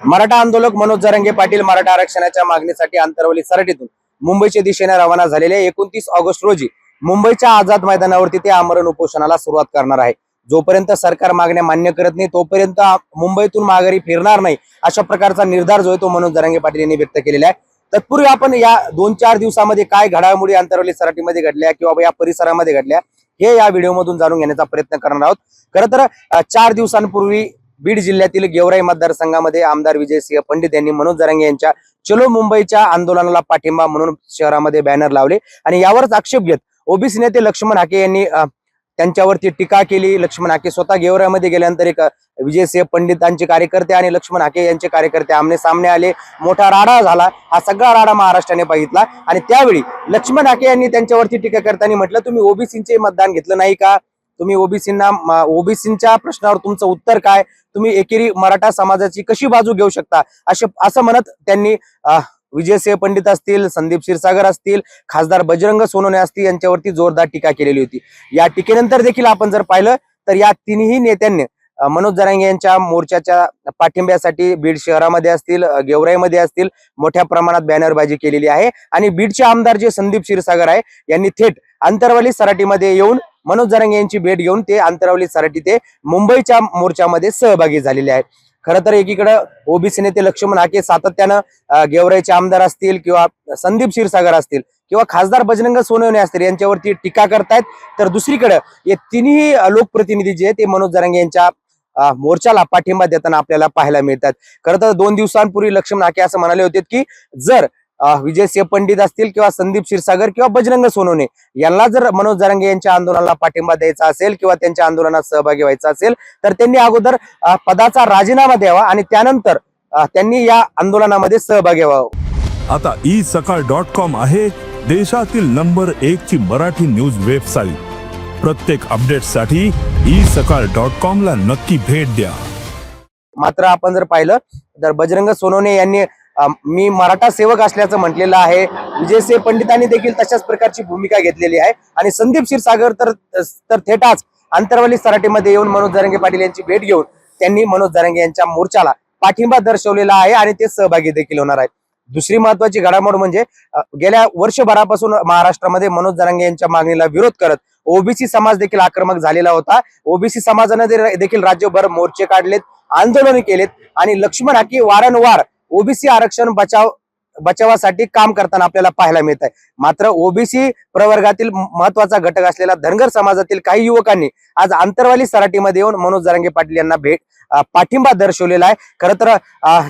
मराठा आंदोलक मनोज जरंगे पाटील मराठा आरक्षणाच्या मागणीसाठी आंतरवली सराटीतून मुंबईच्या दिशेने रवाना झालेले एकोणतीस ऑगस्ट रोजी मुंबईच्या आझाद मैदानावरती ते आमरण उपोषणाला सुरुवात करणार आहे. जोपर्यंत सरकार मागण्या मान्य करत नाही तोपर्यंत मुंबईतून माघारी फिरणार नाही अशा प्रकारचा निर्धार जो आहे तो मनोज जरांगे पाटील यांनी व्यक्त केलेला आहे. तत्पूर्वी आपण या दोन चार दिवसामध्ये काय घडामोडी आंतरवली सराटीमध्ये घडल्या किंवा या परिसरामध्ये घडल्या हे या व्हिडिओमधून जाणून घेण्याचा प्रयत्न करणार आहोत. खरं तर चार दिवसांपूर्वी बीड जिल्ह्यातील गेवराई मतदारसंघामध्ये आमदार विजयसिंह पंडित यांनी मनोज जरांगे यांच्या चलो मुंबईच्या आंदोलनाला पाठिंबा म्हणून शहरामध्ये बॅनर लावले. आणि यावरच आक्षेप घेत ओबीसी नेते लक्ष्मण हाके यांनी त्यांच्यावरती टीका केली. लक्ष्मण हाके स्वतः गेवराईमध्ये गेल्यानंतर एक विजयसिंह पंडितांचे कार्यकर्ते आणि लक्ष्मण हाके यांचे कार्यकर्ते आमने सामने आले. मोठा राडा झाला. हा सगळा राडा महाराष्ट्राने बघितला. आणि त्यावेळी लक्ष्मण हाके यांनी त्यांच्यावरती टीका करताना म्हटलं तुम्ही ओबीसीचे मतदान घेतलं नाही का? तुम्ही ओबीसींना ओबीसींच्या प्रश्नावर तुमचं उत्तर काय? तुम्ही एकेरी मराठा समाजाची कशी बाजू घेऊ शकता? असे असं म्हणत त्यांनी विजयसिंह पंडित असतील संदीप क्षीरसागर असतील खासदार बजरंग सोनोने असतील यांच्यावरती जोरदार टीका केलेली होती. या टीकेनंतर देखील आपण जर पाहिलं तर या तिन्ही नेत्यांनी मनोज जरांगे यांच्या मोर्चाच्या पाठिंब्यासाठी बीड शहरामध्ये असतील गेवराईमध्ये असतील मोठ्या प्रमाणात बॅनरबाजी केलेली आहे. आणि बीडचे आमदार जे संदीप क्षीरसागर आहे यांनी थेट अंतरवाली सराटीमध्ये येऊन मनोज जरांगे यांची भेट घेऊन ते अंतरावलीसाठी सराटी ते मुंबईच्या मोर्चामध्ये सहभागी झालेले आहेत. खरं तर एकीकडं ओबीसी नेते लक्ष्मण हाके सातत्यानं गेवराईचे आमदार असतील किंवा संदीप क्षीरसागर असतील किंवा खासदार बजरंग सोनवणे असतील यांच्यावरती टीका करतायत. तर दुसरीकडे हे तिन्ही लोकप्रतिनिधी जे आहेत ते मनोज जरांगे यांच्या मोर्चाला पाठिंबा देताना आपल्याला पाहायला मिळतात. खरं तर दोन दिवसांपूर्वी लक्ष्मण हाके असं म्हणाले होते की जर विजयसिंह पंडित असतील किंवा संदीप क्षीरसागर किंवा बजरंग सोनवणे यांना जर मनोज जरांगे यांच्या आंदोलनाला पाठिंबा द्यायचा असेल किंवा त्यांच्या आंदोलनात सहभागी व्हायचा असेल तर त्यांनी अगोदर पदाचा राजीनामा द्यावा आणि त्यानंतर त्यांनी या आंदोलनामध्ये सहभागी व्हावं. आता ई सकाळ डॉट कॉम आहे देशातील नंबर एक ची मराठी न्यूज वेबसाईट. प्रत्येक अपडेटसाठी ई सकाळ डॉट कॉम ला नक्की भेट द्या. मात्र आपण जर पाहिलं तर बजरंग सोनवणे यांनी मी मराठा सेवक असल्याचं म्हटलेलं आहे. विजयसिंह पंडितांनी देखील तशाच प्रकारची भूमिका घेतलेली आहे. आणि संदीप क्षीरसागर तर तर थेटाच आंतरवाली सराटीमध्ये येऊन मनोज जरंगे पाटील यांची भेट घेऊन त्यांनी मनोज जरंगे यांच्या मोर्चाला पाठिंबा दर्शवलेला आहे आणि ते सहभागी देखील होणार आहेत. दुसरी महत्वाची घडामोड म्हणजे गेल्या वर्षभरापासून महाराष्ट्रामध्ये मनोज जरांगे यांच्या मागणीला विरोध करत ओबीसी समाज देखील आक्रमक झालेला होता. ओबीसी समाजाने देखील राज्यभर मोर्चे काढलेत आंदोलन केलेत आणि लक्ष्मण हाकी वारंवार ओबीसी आरक्षण बचाव बचावासाठी काम करताना आपल्याला पाहायला मिळत आहे मात्र ओबीसी प्रवर्गातील महत्त्वाचा घटक असलेला धनगर समाजातील काही युवकांनी आज आंतरवाली सराटीमध्ये येऊन मनोज जरांगे पाटील यांना भेट पाठिंबा दर्शवलेला आहे. खरं तर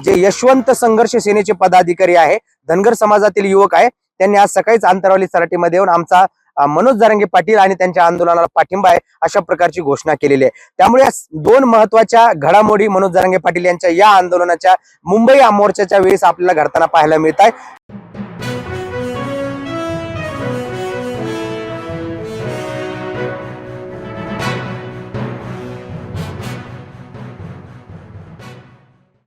जे यशवंत संघर्ष सेनेचे पदाधिकारी आहे धनगर समाजातील युवक आहे त्यांनी आज सकाळीच आंतरवाली सराटीमध्ये येऊन आमचा मनोज जारंगे पाटील आणि त्यांच्या आंदोलनाला पाठिंबा आहे अशा प्रकारची घोषणा केलेली आहे. त्यामुळे या दोन महत्त्वाच्या घडामोडी मनोज जारंगे पाटील यांच्या या आंदोलनाच्या मुंबई मोर्चाच्या वेळेस आपल्याला घडताना पाहायला मिळत आहे.